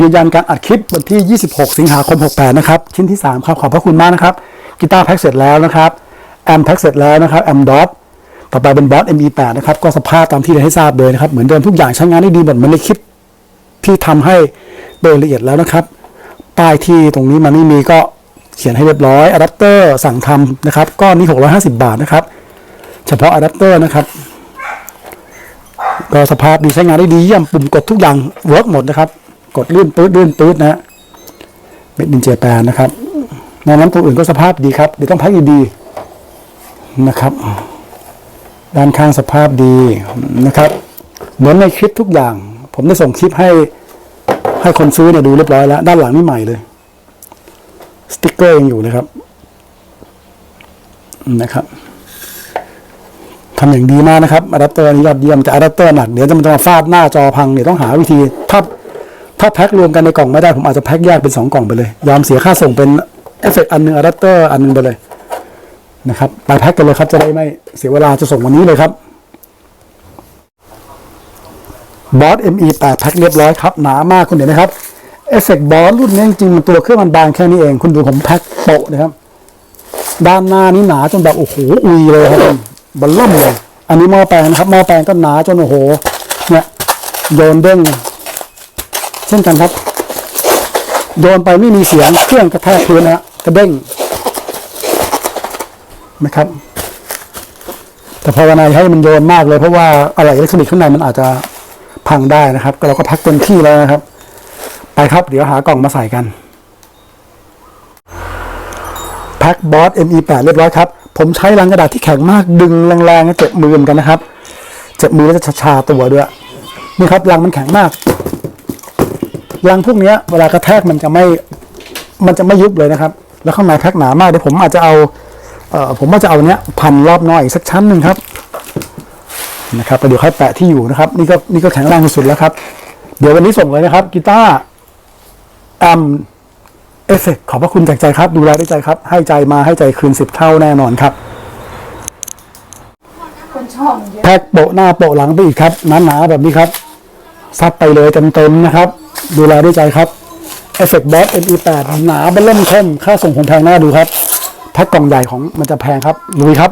ยืนยันการอัดคลิปวันที่ 26 สิงหาคม 68 นะครับ ชิ้นที่ 3 ครับ ขอบพระคุณมากนะครับ กีตาร์แพ็กเสร็จแล้วนะครับ แอมแพ็กเสร็จแล้วนะครับ แอมดอทต่อไปเป็นบอส ME8 นะครับ ก็สภาพตามที่ได้ให้ทราบเลยนะครับ เหมือนเดิมทุกอย่างใช้งานได้ดีหมดเหมือนในคลิปที่ทำให้โดยละเอียดแล้วนะครับ ป้ายที่ตรงนี้มันไม่มีก็เขียนให้เรียบร้อยอะแดปเตอร์สั่งทำนะครับ ก้อนนี้ 650 บาทนะครับ เฉพาะอะแดปเตอร์นะครับก็สภาพดีใช้งานได้ดีเยี่ยมปุ่มกดทุกอย่างเวิร์กหมดนะครับ กดลื่นปื๊ดลื่นปื๊ดนะเม็ดดินเจแปนนะครับในนั้นตัวอื่นก็สภาพดีครับ เดี๋ยวต้องพ็คดีๆนะครับ ด้านข้างสภาพดีนะครับ เหมือนในคลิปทุกอย่าง ผมได้ส่งคลิปให้ให้คนซื้อเนี่ยดูเรียบร้อยแล้ว ด้านหลังนี่ใหม่เลย สติ๊กเกอร์ยังอยู่นะครับ นะครับทำอย่างดีมากนะครับอะแดปเตอร์นี้ยอดเยี่ยมแต่อะแดปเตอร์หนักเดี๋ยวจะมันจะมาฟาดหน้าจอพังเดี๋ยวต้องหาวิธีถ้า ถ้าแพ็ครวมกันในกล่องไม่ได้ผมอาจจะแพ็คแยกเป็นสองกล่องไปเลย ยอมเสียค่าส่งเป็นเอฟเฟกต์อันหนึ่งอะแดปเตอร์อันหนึงไปเลยนะครับไปแพ็คกันเลยครับจะได้ไม่เสียเวลาจะส่งวันนี้เลยครับบอส ME8 แพ็คเรียบร้อยครับหนามากคุณเห็นไหมครับเอฟเฟกต์บอสรุ่นนี้จริงๆมันตัวเครื่องมันบางแค่นี้เอง คุณดูผมแพ็คโปะนะครับ ด้านหน้านี้หนาจนแบบโอ้โหอุยเลยครับบัลล่มเลย อันนี้หม้อแปลงนะครับหม้อแปลงก็หนาจนโอ้โหเนี่ยโยนเด้ง เช่นกันครับโยนไปไม่มีเสียงเครื่องกระแทกพื้นนะกระเด้งนะครับ แต่ภาวนายให้มันโยนมากเลยเพราะว่าอะไรอิเล็กทรอนิกส์ข้างในมันอาจจะพังได้นะครับเราก็แพ็คเต็มที่แล้วนะครับ ไปครับเดี๋ยวหากล่องมาใส่กันแพ็คบอส ME8 เรียบร้อยครับผมใช้ลังกระดาษที่แข็งมากดึงแรงๆเจ็บมือเหมือนกันนะครับ เจ็บมือแล้วจะชาๆตัวด้วย นี่ครับลังมันแข็งมาก ลังพวกเนี้ยเวลากระแทกมันจะไม่มันจะไม่ยุบเลยนะครับ แล้วข้างในแพ็คหนามากเดี๋ยวผมอาจจะเอาเอ่อผมว่าจะเอาเนี้ยพันรอบนอกอีกสักชั้นหนึ่งครับนะครับแล้วเดี๋ยวค่อยแปะที่อยู่นะครับนี่ก็นี่ก็แข็งแรงสุดๆแล้วครับ เดี๋ยววันนี้ส่งเลยนะครับกีตาร์แอมเอฟเฟกต์ขอบพระคุณจากใจครับ ดูแลด้วยใจครับ ให้ใจมาให้ใจคืนสิบเท่าแน่นอนครับคนชอบมันเยอะแพ็คโปะหน้าโปะหลังไปอีกครับหนาๆแบบนี้ครับซัดไปเลยเต็มๆนะครับ ดูแลด้วยใจครับเอฟเฟกต์บอส ME8 หนาเบลเล่มเข้มค่าส่งคงแพงหน้าดูครับ แพ็คกล่องใหญ่ของมันจะแพงครับลุยครับ